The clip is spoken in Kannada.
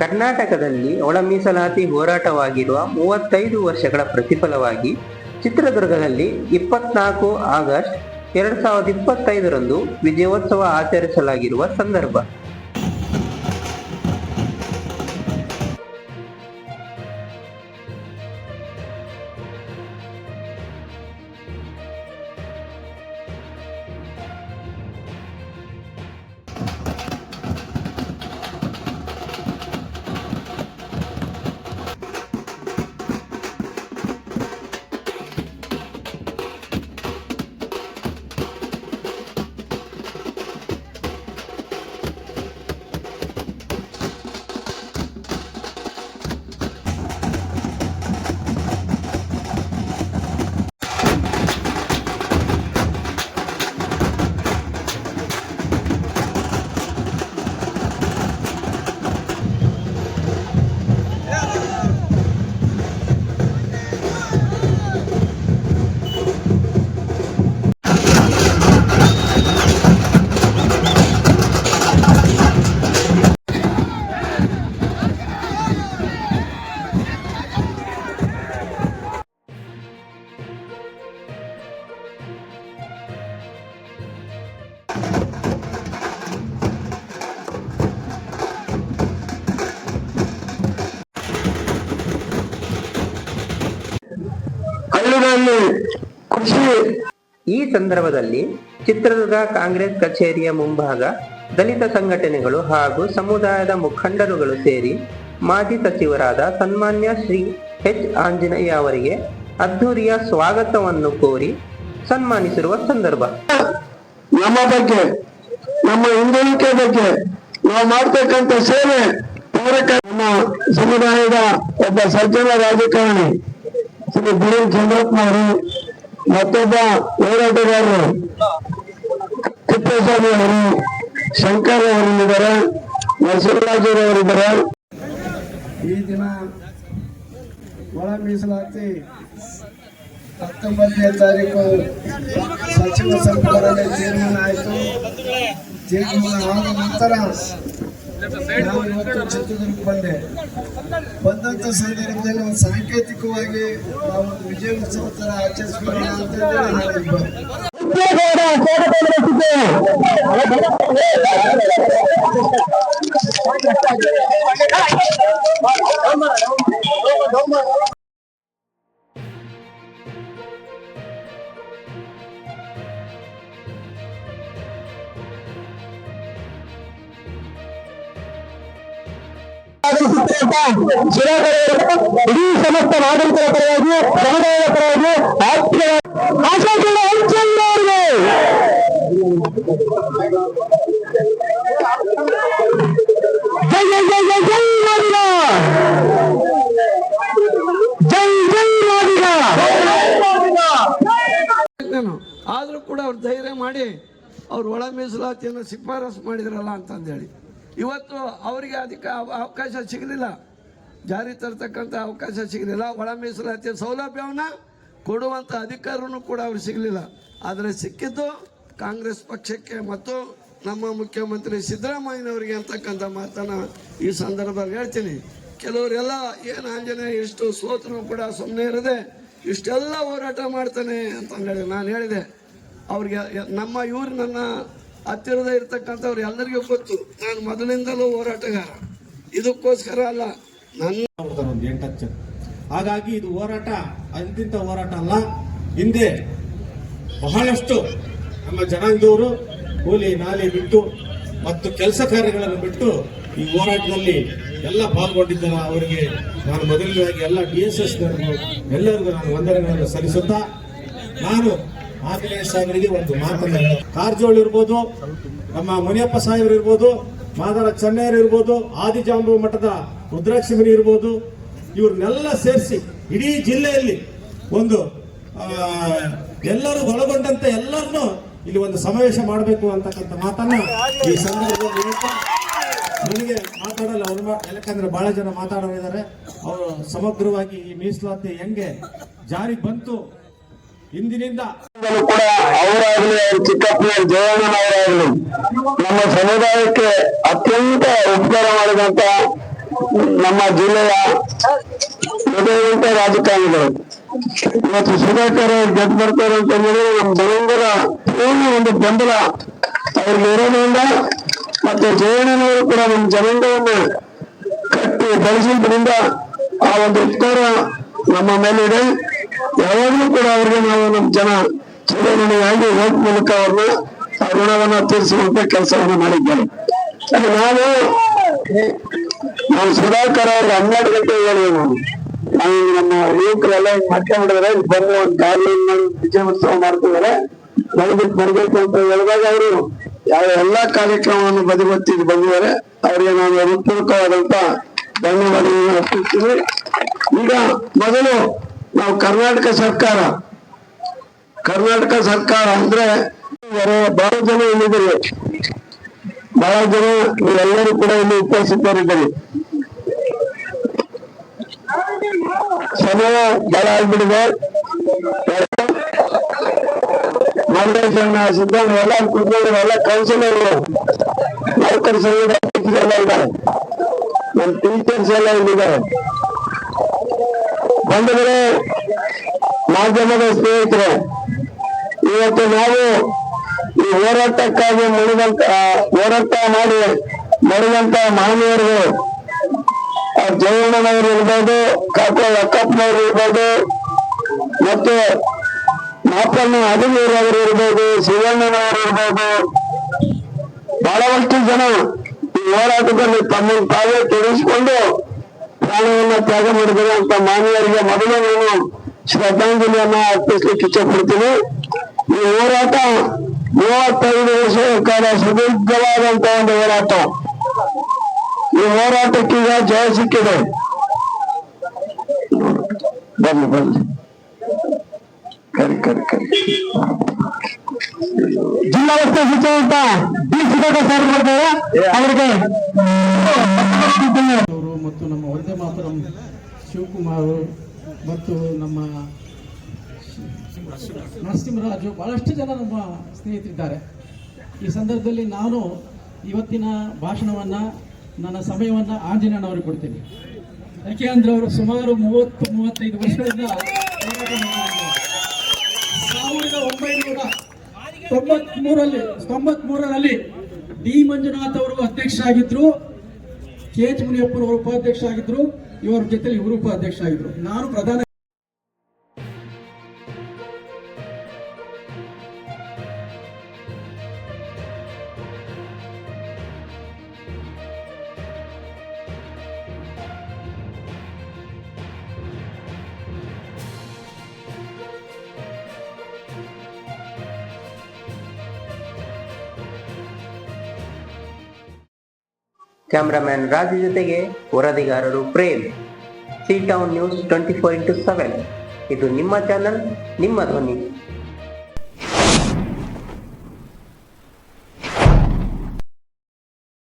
ಕರ್ನಾಟಕದಲ್ಲಿ ಒಳ ಮೀಸಲಾತಿ ಹೋರಾಟವಾಗಿರುವ ಮೂವತ್ತೈದು ವರ್ಷಗಳ ಪ್ರತಿಫಲವಾಗಿ ಚಿತ್ರದುರ್ಗದಲ್ಲಿ ಇಪ್ಪತ್ನಾಲ್ಕು ಆಗಸ್ಟ್ ಎರಡ್ ಸಾವಿರದ ಇಪ್ಪತ್ತೈದರಂದು ವಿಜಯೋತ್ಸವ ಆಚರಿಸಲಾಗಿರುವ ಸಂದರ್ಭ. ಹಳ್ಳಿಗಳಲ್ಲಿ ಕೃಷಿ ಈ ಸಂದರ್ಭದಲ್ಲಿ ಚಿತ್ರದುರ್ಗ ಕಾಂಗ್ರೆಸ್ ಕಚೇರಿಯ ಮುಂಭಾಗ ದಲಿತ ಸಂಘಟನೆಗಳು ಹಾಗೂ ಸಮುದಾಯದ ಮುಖಂಡರುಗಳು ಸೇರಿ ಮಾಜಿ ಸಚಿವರಾದ ಸನ್ಮಾನ್ಯ ಶ್ರೀ ಎಚ್ ಆಂಜನೇಯ ಅವರಿಗೆ ಅದ್ಧೂರಿಯ ಸ್ವಾಗತವನ್ನು ಕೋರಿ ಸನ್ಮಾನಿಸಿರುವ ಸಂದರ್ಭ. ನಮ್ಮ ಬಗ್ಗೆ ನಮ್ಮ ಹಿಂದುಳಿಕೆ ಬಗ್ಗೆ ನಾವು ಮಾಡ್ತಕ್ಕಂಥ ಸೇವೆ ನಮ್ಮ ಸಮುದಾಯದ ಒಬ್ಬ ಸಜ್ಜನ ರಾಜಕಾರಣಿ. ಶ್ರೀ ಗುರು ಚಂದ್ರಪ್ಪ ಅವರು ಮತ್ತೊಬ್ಬ ಹೋರಾಟಗಾರರು. ತಿಪ್ಪೇಸ್ವಾಮಿ ಅವರು, ಶಂಕರ್ ಅವರಿದ್ದಾರೆ ನರಸಿಂಹರಾಜರವರಿದ್ದಾರೆ ಈ ದಿನ ಒಳ ಮೀಸಲಾತಿ ಹತ್ತೊಂಬತ್ತನೇ ತಾರೀಕು ಸಚಿವ ಸಂಪುಟದಲ್ಲಿ ತೀರ್ಮಾನ ಆಯಿತು. ತೀರ್ಮಾನ ಆದ ನಂತರ ನಾನು ಇವತ್ತು ಚಿತ್ರದುರ್ಗ ಬಂದೆ. ಬಂದಂತ ಸಂದರ್ಭದಲ್ಲಿ ಒಂದು ಸಾಂಕೇತಿಕವಾಗಿ ನಾವು ಒಂದು ವಿಜಯೋತ್ಸವ ತರ ಆಚರಿಸ್ಕೊಳ್ಳೋಣ ಇಡೀ ಸಮಸ್ತ ನಾಗರಿಕರ ಪರವಾಗಿ ಸಮುದಾಯದ ಪರವಾಗಿ ನಾನು ಕೂಡ ಅವ್ರು ಧೈರ್ಯ ಮಾಡಿ ಅವ್ರು ಒಳ ಮೀಸಲಾತಿಯನ್ನು ಶಿಫಾರಸು ಮಾಡಿದ್ರಲ್ಲ ಅಂತಂದೇಳಿ. ಇವತ್ತು ಅವರಿಗೆ ಅದಕ್ಕೆ ಅವ- ಅವಕಾಶ ಸಿಗಲಿಲ್ಲ. ಜಾರಿ ತರ್ತಕ್ಕಂಥ ಅವಕಾಶ ಸಿಗಲಿಲ್ಲ. ಒಳ ಮೀಸಲಾತಿಯ ಸೌಲಭ್ಯವನ್ನು ಕೊಡುವಂಥ ಅಧಿಕಾರವೂ ಕೂಡ ಅವ್ರಿಗೆ ಸಿಗಲಿಲ್ಲ. ಆದರೆ ಸಿಕ್ಕಿದ್ದು ಕಾಂಗ್ರೆಸ್ ಪಕ್ಷಕ್ಕೆ ಮತ್ತು ನಮ್ಮ ಮುಖ್ಯಮಂತ್ರಿ ಸಿದ್ದರಾಮಯ್ಯನವರಿಗೆ ಅಂತಕ್ಕಂಥ ಮಾತನ್ನು ಈ ಸಂದರ್ಭದಲ್ಲಿ ಹೇಳ್ತೀನಿ. ಕೆಲವರೆಲ್ಲ ಏನು ಆಂಜನೇಯ, ಇಷ್ಟು ಸೋತನು ಕೂಡ ಸುಮ್ಮನೆ ಇರದೆ ಇಷ್ಟೆಲ್ಲ ಹೋರಾಟ ಮಾಡ್ತಾನೆ ಅಂತಂದೇಳಿ ನಾನು ಹೇಳಿದೆ. ಅವ್ರಿಗೆ ನಮ್ಮ ಇವ್ರು ನನ್ನ ಹತ್ತಿರದ ಇರ್ತಕ್ಕಂಥವ್ರು ಎಲ್ಲರಿಗೂ ಗೊತ್ತು, ನಾನು ಮೊದಲಿಂದಲೂ ಹೋರಾಟಗಾರ. ಇದಕ್ಕೋಸ್ಕರ ಅಲ್ಲ, ನನ್ನ ಒಂದು ಎಂಟು ಹಾಗಾಗಿ ಇದು ಹೋರಾಟ, ಅಂತಿಂತ ಹೋರಾಟ ಅಲ್ಲ. ಹಿಂದೆ ಬಹಳಷ್ಟು ನಮ್ಮ ಜನಾಂಗದವರು ಕೂಲಿ ನಾಲಿ ಬಿಟ್ಟು ಮತ್ತು ಕೆಲಸ ಕಾರ್ಯಗಳನ್ನು ಬಿಟ್ಟು ಈ ಹೋರಾಟದಲ್ಲಿ ಎಲ್ಲ ಪಾಲ್ಗೊಂಡಿದ್ದಾರ ಅವರಿಗೆ ನಾನು ಮೊದಲನೇದಾಗಿ ಎಲ್ಲ ಡಿ ಎಸ್ ಎಸ್ ಎಲ್ಲರಿಗೂ ನಾನು ವಂದನೆಗಳನ್ನು ಸಲ್ಲಿಸುತ್ತಾ, ನಾನು ಆಂಜನೇಯ ಸಾಹೇಬರಿಗೆ ಒಂದು ಮಾತನ್ನ ಕಾರಜೋಳ ಇರ್ಬೋದು, ನಮ್ಮ ಮುನಿಯಪ್ಪ ಸಾಹೇಬರು ಇರ್ಬೋದು, ಮಾದರ ಚೆನ್ನಯ್ಯರು ಇರ್ಬೋದು, ಆದಿಜಾಂಬು ಮಠದ ರುದ್ರಾಕ್ಷಿಮಣಿ ಇರ್ಬೋದು, ಇವ್ರನ್ನೆಲ್ಲ ಸೇರಿಸಿ ಇಡೀ ಜಿಲ್ಲೆಯಲ್ಲಿ ಒಂದು ಎಲ್ಲರೂ ಒಳಗೊಂಡಂತೆ ಎಲ್ಲರನ್ನು ಇಲ್ಲಿ ಒಂದು ಸಮಾವೇಶ ಮಾಡಬೇಕು ಅಂತಕ್ಕಂಥ ಮಾತನ್ನ ಈ ಸಂದರ್ಭದಲ್ಲಿ ನನಗೆ ಮಾತಾಡಲ್ಲ ಅವರು ಯಾಕಂದ್ರೆ ಬಹಳ ಜನ ಮಾತಾಡೋರಿದ್ದಾರೆ. ಅವರು ಸಮಗ್ರವಾಗಿ ಈ ಮೀಸಲಾತಿ ಹೆಂಗೆ ಜಾರಿಗೆ ಬಂತು ಇಂದಿನಿಂದ ಕೂಡ ಅವರಾಗಲಿ, ಅವ್ರ ಚಿಕ್ಕಪ್ಪನ ಜಯಣ್ಣನವರಾಗಲಿ ನಮ್ಮ ಸಮುದಾಯಕ್ಕೆ ಅತ್ಯಂತ ಉಪಕಾರ ಮಾಡಿದಂತ ನಮ್ಮ ಜಿಲ್ಲೆಯ ಹೃದಯವಂತ ರಾಜಕಾರಣಿಗಳು. ಇವತ್ತು ಸುಧಾಕರ್ ಗೆದ್ದು ಬರ್ತಾರೆ ಅಂತ ಹೇಳಿದ್ರೆ ನಮ್ಮ ಜನಾಂಗದ ಪೂರ್ಣ ಒಂದು ಬೆಂಬಲ ಅವ್ರಿಗೆ ಇರೋದ್ರಿಂದ ಮತ್ತೆ ಜಯಣ್ಣನವರು ಕೂಡ ನಮ್ಮ ಜನಾಂಗವನ್ನು ಕಟ್ಟಿ ಬೆಳೆಸಿದ್ರಿಂದ ಆ ಒಂದು ಉಪಕಾರ ನಮ್ಮ ಮೇಲಿದೆ. ಯಾವಾಗಲೂ ಕೂಡ ಅವ್ರಿಗೆ ನಾವು ನಮ್ಮ ಜನ ಚುನಾವಣೆಯಾಗಿ ಓಟ್ ಮೂಲಕ ಅವ್ರನ್ನ ಋಣವನ್ನ ತೀರಿಸುವಂತ ಕೆಲಸವನ್ನು ಮಾಡಿದ್ದಾರೆ. ನಾವು ನಾವು ಸುಧಾಕರ್ ಅವ್ರಿಗೆ ಹನ್ನೆರಡು ಗಂಟೆ ಹೇಳಿದೆ ನಾನು ನಾವು ನಮ್ಮ ಯುವಕರೆಲ್ಲ ಹಿಂಗ್ ಇಲ್ಲಿ ಬಂದು ಒಂದು ಮಾಡಿ ವಿಜಯೋತ್ಸವ ಮಾಡ್ತಿದ್ದಾರೆ. ದಯವಿಟ್ಟು ಬರ್ಬೇಕು ಅಂತ ಹೇಳಿದಾಗ ಅವರು ಯಾವ ಎಲ್ಲಾ ಕಾರ್ಯಕ್ರಮವನ್ನು ಬದಿಗೊತ್ತಿ ಬಂದಿದ್ದಾರೆ. ಅವರಿಗೆ ನಾನು ಹೃತ್ಪೂರ್ವಕವಾದಂತ ಧನ್ಯವಾದಗಳನ್ನು ಅರ್ಪಿಸ್ತೀನಿ. ಈಗ ಮೊದಲು ನಾವು ಕರ್ನಾಟಕ ಸರ್ಕಾರ ಕರ್ನಾಟಕ ಸರ್ಕಾರ ಅಂದ್ರೆ ಬಹಳ ಜನ ಇಲ್ಲಿದ್ದಾರೆ. ಬಹಳ ಜನ ನೀವೆಲ್ಲರೂ ಕೂಡ ಇಲ್ಲಿ ಉಪಸ್ಥಿತರಿದ್ದೀರಿ. ಸಮಯ ಬಹಳ ಆಗ್ಬಿಟ್ಟಿದೆ. ಮಂಡೇಶಣ್ಣ ಸಿದ್ದಣ್ಣ, ಎಲ್ಲ ಕುತ್ಕೊಂಡು ಎಲ್ಲ ಕೌನ್ಸಿಲರ್ಗಳು ನೌಕರ ಸಂಘದ ಎಲ್ಲ ಇದ್ದಾರೆ. ನಮ್ಮ ಟೀಚರ್ಸ್ ಎಲ್ಲ ಇಲ್ಲಿದ್ದಾರೆ. ಬಂಧುಗಳೇ, ಮಾಧ್ಯಮದ ಸ್ನೇಹಿತರೆ, ಇವತ್ತು ನಾವು ಈ ಹೋರಾಟಕ್ಕಾಗಿ ಮುಡಿದಂತ ಹೋರಾಟ ಮಾಡಿ ಮಡಿದಂತ ಮಹನೀಯರುಗಳು ಆ, ಜಯಣ್ಣನವರು ಇರ್ಬೋದು, ಕಾಕ ಅಕ್ಕಪ್ಪನವರು ಇರ್ಬೋದು, ಮತ್ತು ಮಾಪಣ್ಣ ಅವರು ಇರ್ಬೋದು, ಶಿವಣ್ಣನವರು ಇರ್ಬೋದು, ಬಹಳಷ್ಟು ಜನ ಈ ಹೋರಾಟದಲ್ಲಿ ತಮ್ಮನ್ನು ತಾವೇ ತೊಡಗಿಸಿಕೊಂಡು ಪ್ರಾಣವನ್ನ ತ್ಯಾಗ ಮಾಡಿದರೆ ಅಂತ ಮಾನವರಿಗೆ ಮೊದಲೇ ನಾನು ಶ್ರದ್ಧಾಂಜಲಿಯನ್ನ ಅರ್ಪಿಸ್ಲಿಕ್ಕೆ ಇಚ್ಛಪಡ್ತೀನಿ. ಈ ಹೋರಾಟ ಮೂವತ್ತೈದು ವರ್ಷಗಳ ಕಾಲ ಸುದೀರ್ಘವಾದಂತ ಒಂದು ಹೋರಾಟ. ಈ ಹೋರಾಟಕ್ಕೀಗ ಜಯ ಸಿಕ್ಕಿದೆ. ಬನ್ನಿ ಬನ್ನಿ. ಕರಿ ಕರಿ ಕರಿ. ಜಿಲ್ಲಾ ಉಸ್ತುವಾರಿ ಸಚಿವ ಡಿ ಸುಧಾಕರ್ ಸರ್ ಬರ್ತಾರೆ ಅವರಿಗೆ ಅವರು ಮತ್ತು ನಮ್ಮ ವಂದೇ ಮಾತರಂ ಶಿವಕುಮಾರ್ ಮತ್ತು ನಮ್ಮ ನರಸಿಂಹರಾಜು ಬಹಳಷ್ಟು ಜನ ನಮ್ಮ ಸ್ನೇಹಿತರಿದ್ದಾರೆ. ಈ ಸಂದರ್ಭದಲ್ಲಿ ನಾನು ಇವತ್ತಿನ ಭಾಷಣವನ್ನು, ನನ್ನ ಸಮಯವನ್ನು ಆಂಜನೇಯನವರಿಗೆ ಕೊಡ್ತೀನಿ. ಯಾಕೆ ಅಂದರೆ ಅವರು ಸುಮಾರು ಮೂವತ್ತು, ಮೂವತ್ತೈದು ವರ್ಷಗಳಿಂದ. ಸಾವಿರದ ಒಂಬೈನೂರ ತೊಂಬತ್ಮೂರಲ್ಲಿ ತೊಂಬತ್ಮೂರರಲ್ಲಿ ಡಿ ಮಂಜುನಾಥ್ ಅವರು ಅಧ್ಯಕ್ಷರಾಗಿದ್ದರು ಕೆ ಎಚ್ ಮುನಿಯಪ್ಪನವರು ಉಪಾಧ್ಯಕ್ಷ ಆಗಿದ್ರು ಇವರ ಜೊತೆಲಿ ಇವರು ಉಪಾಧ್ಯಕ್ಷ ಆಗಿದ್ರು ನಾನು ಪ್ರಧಾನ ಕ್ಯಾಮ್ರಾಮ್ಯಾನ್ ರಾಜು ಜೊತೆಗೆ ವರದಿಗಾರರು Prem C town news twenty four into seven ಇದು ನಿಮ್ಮ ಚಾನಲ್ ನಿಮ್ಮ ಧ್ವನಿ.